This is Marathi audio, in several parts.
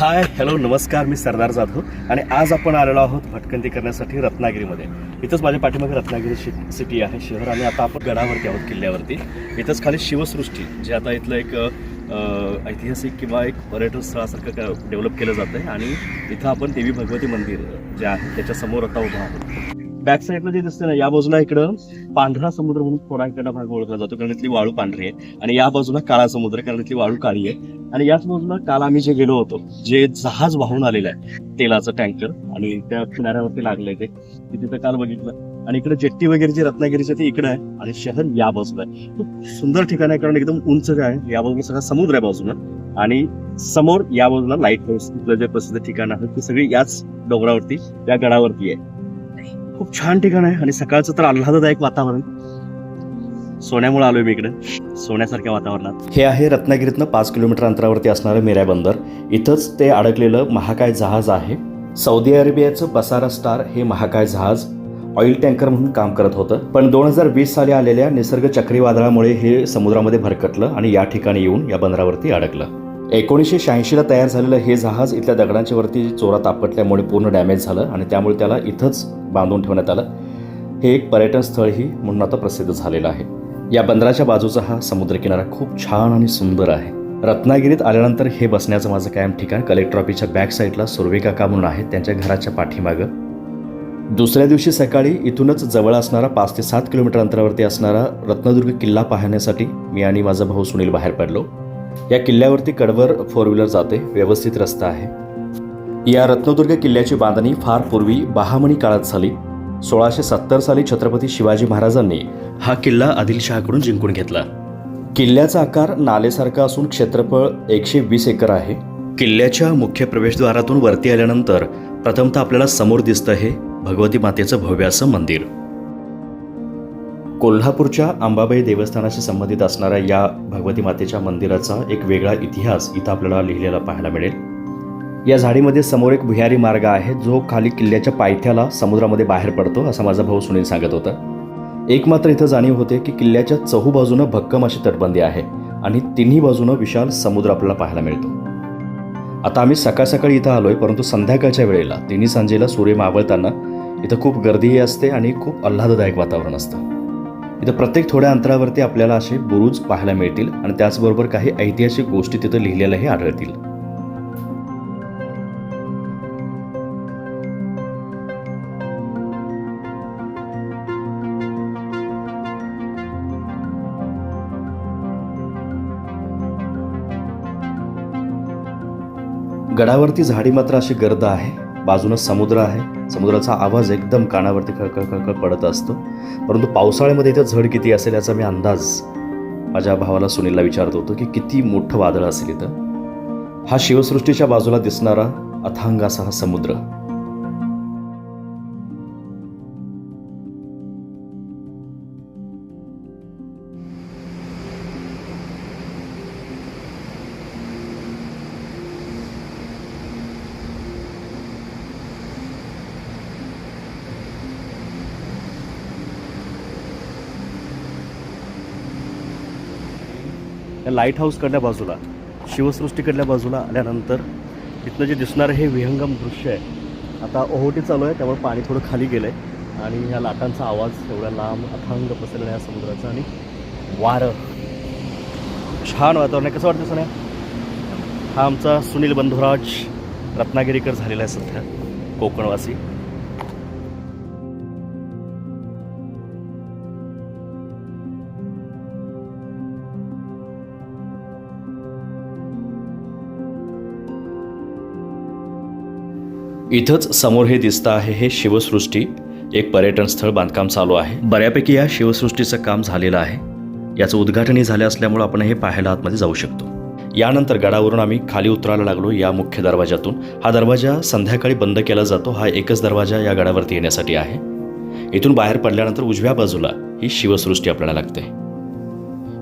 हाय हॅलो नमस्कार मी सरदार जाधव. आणि आज आपण आलेलो आहोत भटकंती करण्यासाठी रत्नागिरीमध्ये. इथंच माझ्या पाठीमागे रत्नागिरी शि सिटी आहे शहर. आणि आता आपण गडावरती आहोत किल्ल्यावरती. इथंच खाली शिवसृष्टी जे आता इथलं एक ऐतिहासिक किंवा एक पर्यटन स्थळासारखं डेव्हलप केलं जातं आहे आणि इथं आपण देवी भगवती मंदिर जे आहे त्याच्यासमोर आता उभं आहोत. बॅक साईडला जे दिसतं ना या बाजूला इकडं पांढरा समुद्र म्हणून थोडा इकडं भाग ओळखला जातो. कारण इथली वाळू पांढरी आहे. आणि या बाजूला काळा समुद्र आहे, कारण इथली वाळू काळी आहे. आणि याच बाजूला काल आम्ही जे गेलो होतो जे जहाज वाहून आलेलं आहे तेलाचं टँकर. आणि त्या किनाऱ्यावरती लागलंय ते. तिथे तिथं काल बघितलं. आणि इकडे जेट्टी वगैरे जे रत्नागिरीचं ते इकडे आहे. आणि शहर या बाजूला आहे. खूप सुंदर ठिकाण आहे कारण एकदम उंच जे आहे. या बाजूला सगळा समुद्र आहे बाजूला. आणि समोर या बाजूला लाइट हाऊस जे प्रसिद्ध ठिकाण आहे ते सगळी याच डोंगरावरती त्या गडावरती आहे. खूप छान ठिकाण आहे आणि सकाळचं तर आल्हाददायक वातावरण. सोन्यामुळे आलोय मी इकडे सोन्यासारख्या वातावरणात. हे आहे रत्नागिरीतनं पाच किलोमीटर अंतरावरती असणारं मिऱ्या बंदर. इथंच ते अडकलेलं महाकाय जहाज आहे. सौदी अरेबियाचं बसारा स्टार हे महाकाय जहाज ऑइल टँकर म्हणून काम करत होतं. पण दोन हजार वीस साली आलेल्या निसर्ग चक्रीवादळामुळे हे समुद्रामध्ये भरकटलं आणि या ठिकाणी येऊन या बंदरावरती अडकलं. एकोणीसशे शहाऐंशीला तयार झालेलं हे जहाज इथल्या दगडांच्या वरती चोरात आपटल्यामुळे पूर्ण डॅमेज झालं आणि त्यामुळे त्याला इथंच बांधून ठेवण्यात आलं. हे एक पर्यटन स्थळही म्हणून आता प्रसिद्ध झालेलं आहे. या बंदराच्या बाजूचा हा समुद्रकिनारा खूप छान आणि सुंदर आहे. रत्नागिरीत आल्यानंतर हे बसण्याचं माझं कायम ठिकाण कलेक्टर ऑफिसच्या बॅक साईडला सुर्वे काका म्हणून आहेत त्यांच्या घराच्या पाठीमागं. दुसऱ्या दिवशी सकाळी इथूनच जवळ असणारा पाच ते सात किलोमीटर अंतरावरती असणारा रत्नदुर्ग किल्ला पाहण्यासाठी मी आणि माझा भाऊ सुनील बाहेर पडलो. या किल्ल्यावरती कडवर फोर व्हीलर जाते व्यवस्थित रस्ता आहे. या रत्नदुर्ग किल्ल्याची बांधणी फार पूर्वी बहामणी काळात झाली. सोळाशे सत्तर साली छत्रपती शिवाजी महाराजांनी हा किल्ला आदिलशहाकडून जिंकून घेतला. किल्ल्याचा आकार नालेसारखा असून क्षेत्रफळ एकशे वीस एकर आहे. किल्ल्याच्या मुख्य प्रवेशद्वारातून वरती आल्यानंतर प्रथमतः आपल्याला समोर दिसतं हे भगवती मातेचं भव्य असं मंदिर. कोल्हापूरच्या अंबाबाई देवस्थानाशी संबंधित असणाऱ्या या भगवती मातेच्या मंदिराचा एक वेगळा इतिहास इथं आपल्याला लिहिलेला पाहायला मिळेल. या झाडीमध्ये समोर एक भुयारी मार्ग आहे जो खाली किल्ल्याच्या पायथ्याला समुद्रामध्ये बाहेर पडतो असा माझा भाऊ सुनील सांगत होता. एक मात्र इथं जाणीव होते की किल्ल्याच्या चहूबाजूनं भक्कम अशी तटबंदी आहे आणि तिन्ही बाजूनं विशाल समुद्र आपल्याला पाहायला मिळतो. आता आम्ही सकाळ सकाळी इथं आलोय परंतु संध्याकाळच्या वेळेला तिन्ही सांजेला सूर्य मावळताना इथं खूप गर्दीही असते आणि खूप आल्हाददायक वातावरण असतं. इथं प्रत्येक थोड्या अंतरावरती आपल्याला असे बुरुज पाहायला मिळतील आणि त्याचबरोबर काही ऐतिहासिक गोष्टी तिथं लिहिलेल्याही आढळतील. गडावरती झाडी मात्र अशी गर्द आहे. बाजूनं समुद्र आहे. समुद्राचा आवाज एकदम कानावरती खळखळ खळखळ पडत असतो. परंतु पावसाळ्यामध्ये इथं झड किती असेल याचा मी अंदाज माझ्या भावाला सुनीलला विचारत होतो की किती मोठं वादळ असेल इथं. हा शिवसृष्टीच्या बाजूला दिसणारा अथांग असा हा समुद्र. त्या लाइट हाऊसकडल्या बाजूला शिवसृष्टीकडल्या बाजूला आल्यानंतर तिथलं जे दिसणारं हे विहंगम दृश्य आहे आता ओहोटी चालू आहे त्यामुळे पाणी थोडं खाली गेलं आहे आणि ह्या लाटांचा आवाज एवढ्या लांब अथांग पसरलेला आहे समुद्राचा आणि वारं. छान वातावरण आहे. कसं वाटतं सोन्या? हा आमचा सुनील बंधुराज रत्नागिरीकर झालेला आहे सध्या कोकणवासी. इथंच समोर हे दिसतं आहे हे शिवसृष्टी एक पर्यटन स्थळ बांधकाम चालू आहे. बऱ्यापैकी या शिवसृष्टीचं काम झालेलं आहे. याचं उद्घाटनही झालं असल्यामुळं आपण हे पाहायला आतमध्ये जाऊ शकतो. यानंतर गडावरून आम्ही खाली उतरायला लागलो या मुख्य दरवाजातून हा दरवाजा संध्याकाळी बंद केला जातो हा एकच दरवाजा या गडावरती येण्यासाठी आहे. इथून बाहेर पडल्यानंतर उजव्या बाजूला ही शिवसृष्टी आपल्याला लागते.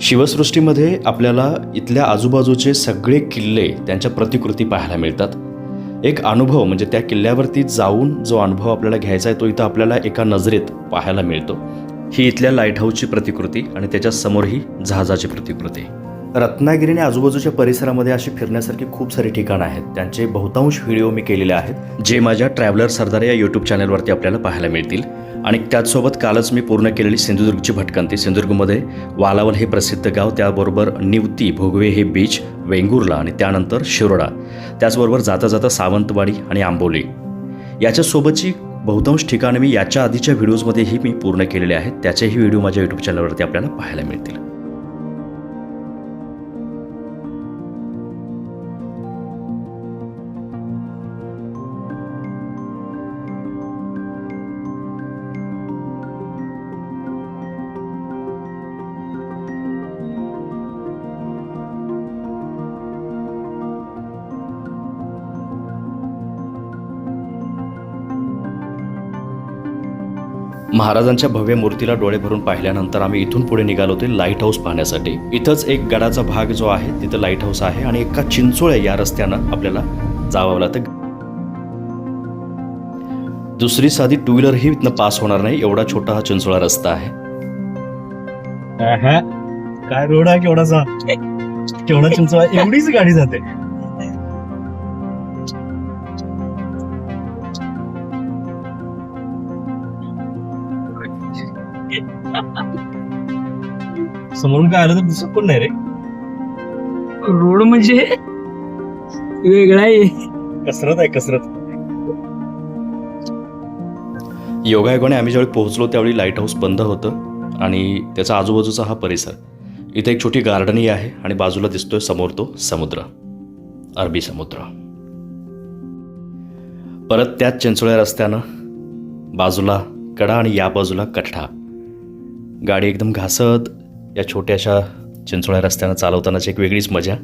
शिवसृष्टीमध्ये आपल्याला इथल्या आजूबाजूचे सगळे किल्ले त्यांच्या प्रतिकृती पाहायला मिळतात. एक अनुभव म्हणजे त्या किल्ल्यावरती जाऊन जो अनुभव आपल्याला घ्यायचा आहे तो इथं आपल्याला एका नजरेत पाहायला मिळतो. ही इथल्या लाइट हाऊसची प्रतिकृती आणि त्याच्यासमोर ही जहाजाची प्रतिकृती. रत्नागिरी आणि आजूबाजूच्या परिसरामध्ये अशी फिरण्यासारखी खूप सारी ठिकाणं आहेत. त्यांचे बहुतांश व्हिडिओ मी केलेले आहेत. जे माझ्या ट्रॅव्हलर सरदार या यूट्यूब चॅनलवरती आपल्याला पाहायला मिळतील. आणि त्याचसोबत कालच मी पूर्ण केलेली सिंधुदुर्गची भटकंती. सिंधुदुर्गमध्ये वालावल हे प्रसिद्ध गाव त्याबरोबर निवती भोगवे हे बीच वेंगुर्ला आणि त्यानंतर शिरोडा. त्याचबरोबर जाता जाता सावंतवाडी आणि आंबोली. याच्यासोबतची बहुतांश ठिकाणं मी याच्या आधीच्या व्हिडिओजमध्येही मी पूर्ण केलेले आहेत. त्याचेही व्हिडिओ माझ्या यूट्यूब चॅनलवरती आपल्याला पाहायला मिळतील. महाराजांच्या भव्य मूर्तीला डोळे भरून पाहिल्यानंतर आम्ही इथून पुढे निघालो होते लाइट हाऊस पाहण्यासाठी. इथंच एक गडाचा भाग जो आहे तिथं लाइट हाऊस आहे आणि एका चिंचोळ्या या रस्त्यानं आपल्याला जावं लागतं. दुसरी साधी टू व्हीलरही इथनं पास होणार नाही एवढा छोटा हा चिंचोळा रस्ता आहे. काय रोड आहे केवढाचा केवढा चिंचोळा? एवढीच गाडी जाते. समोरून काय आलं तर दिसत पण नाही रे. रोड म्हणजे वेगळा आहे. कसरत आहे कसरत. योगायोगाने आम्ही ज्यावेळी पोहोचलो त्यावेळी लाइट हाऊस बंद होतं आणि त्याचा आजूबाजूचा हा परिसर. इथे एक छोटी गार्डनही आहे आणि बाजूला दिसतोय समोर तो समुद्र. अरबी समुद्र. परत त्याच चिंचोळ्या रस्त्यानं बाजूला कडा आणि या बाजूला कठडा गाडी एकदम घासत या छोट्याशा चिंचोळ्या रस्त्यानं चालवतानाच एक वेगळीच मजा.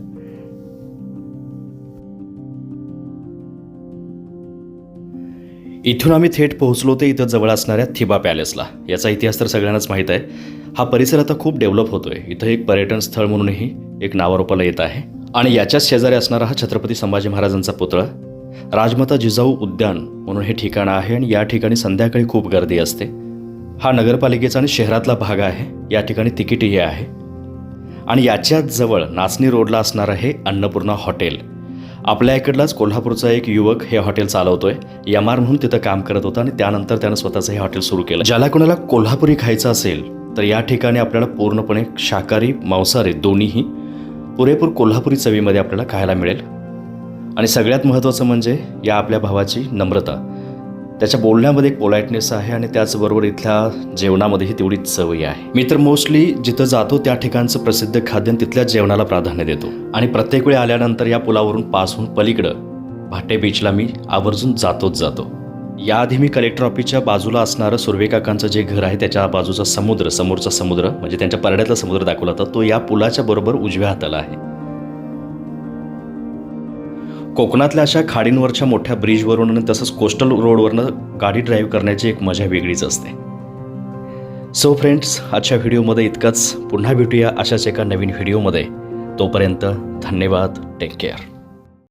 इथून आम्ही थेट पोहोचलो ते इथं जवळ असणाऱ्या थिबा पॅलेसला. याचा इतिहास तर सगळ्यांनाच माहीत आहे. हा परिसर आता खूप डेव्हलप होतोय. इथं एक पर्यटन स्थळ म्हणूनही एक नावारोपाला येत आहे. आणि याच्याच शेजारी असणारा हा छत्रपती संभाजी महाराजांचा पुतळा राजमाता जिजाऊ उद्यान म्हणून हे ठिकाण आहे आणि या ठिकाणी संध्याकाळी खूप गर्दी असते. हा नगरपालिकेचा आणि शहरातला भाग आहे. या ठिकाणी तिकीटही आहे. आणि याच्याच जवळ नाचणी रोडला असणारं हे अन्नपूर्णा हॉटेल. आपल्या इकडलाच कोल्हापूरचा एक युवक हे हॉटेल चालवतोय. आर म्हणून तिथं काम करत होता आणि त्यानंतर त्यानं स्वतःचं हे हॉटेल सुरू केलं. ज्याला कोणाला कोल्हापुरी खायचं असेल तर या ठिकाणी आपल्याला पूर्णपणे शाकाहारी मांसाहारी दोन्हीही पुरेपूर कोल्हापुरी चवीमध्ये आपल्याला खायला मिळेल. आणि सगळ्यात महत्त्वाचं म्हणजे या आपल्या भावाची नम्रता. त्याच्या बोलण्यामध्ये एक पोलाइटनेस आहे आणि त्याचबरोबर इथल्या जेवणामध्येही तेवढीच चवही आहे. मी तर मोस्टली जिथं जातो त्या ठिकाणचं प्रसिद्ध खाद्य तिथल्या जेवणाला प्राधान्य देतो. आणि प्रत्येक वेळी आल्यानंतर या पुलावरून पास होऊन पलीकडं भाटे बीचला मी आवर्जून जातोच जातो. याआधी मी कलेक्टर ऑफिसच्या बाजूला असणारं सुर्वे काकांचं जे घर आहे त्याच्या बाजूचा समुद्र समोरचा समुद्र म्हणजे त्यांच्या परड्यातला समुद्र दाखवला होता तो या पुलाच्या बरोबर उजव्या हाताला आहे. कोकणातल्या अशा खाडींवरच्या मोठ्या ब्रिजवरून आणि तसंच कोस्टल रोडवरनं गाडी ड्राईव्ह करण्याची एक मजा वेगळीच असते. सो फ्रेंड्स आजच्या व्हिडिओमध्ये इतकंच. पुन्हा भेटूया अशाच एका नवीन व्हिडिओमध्ये. तोपर्यंत धन्यवाद. Take care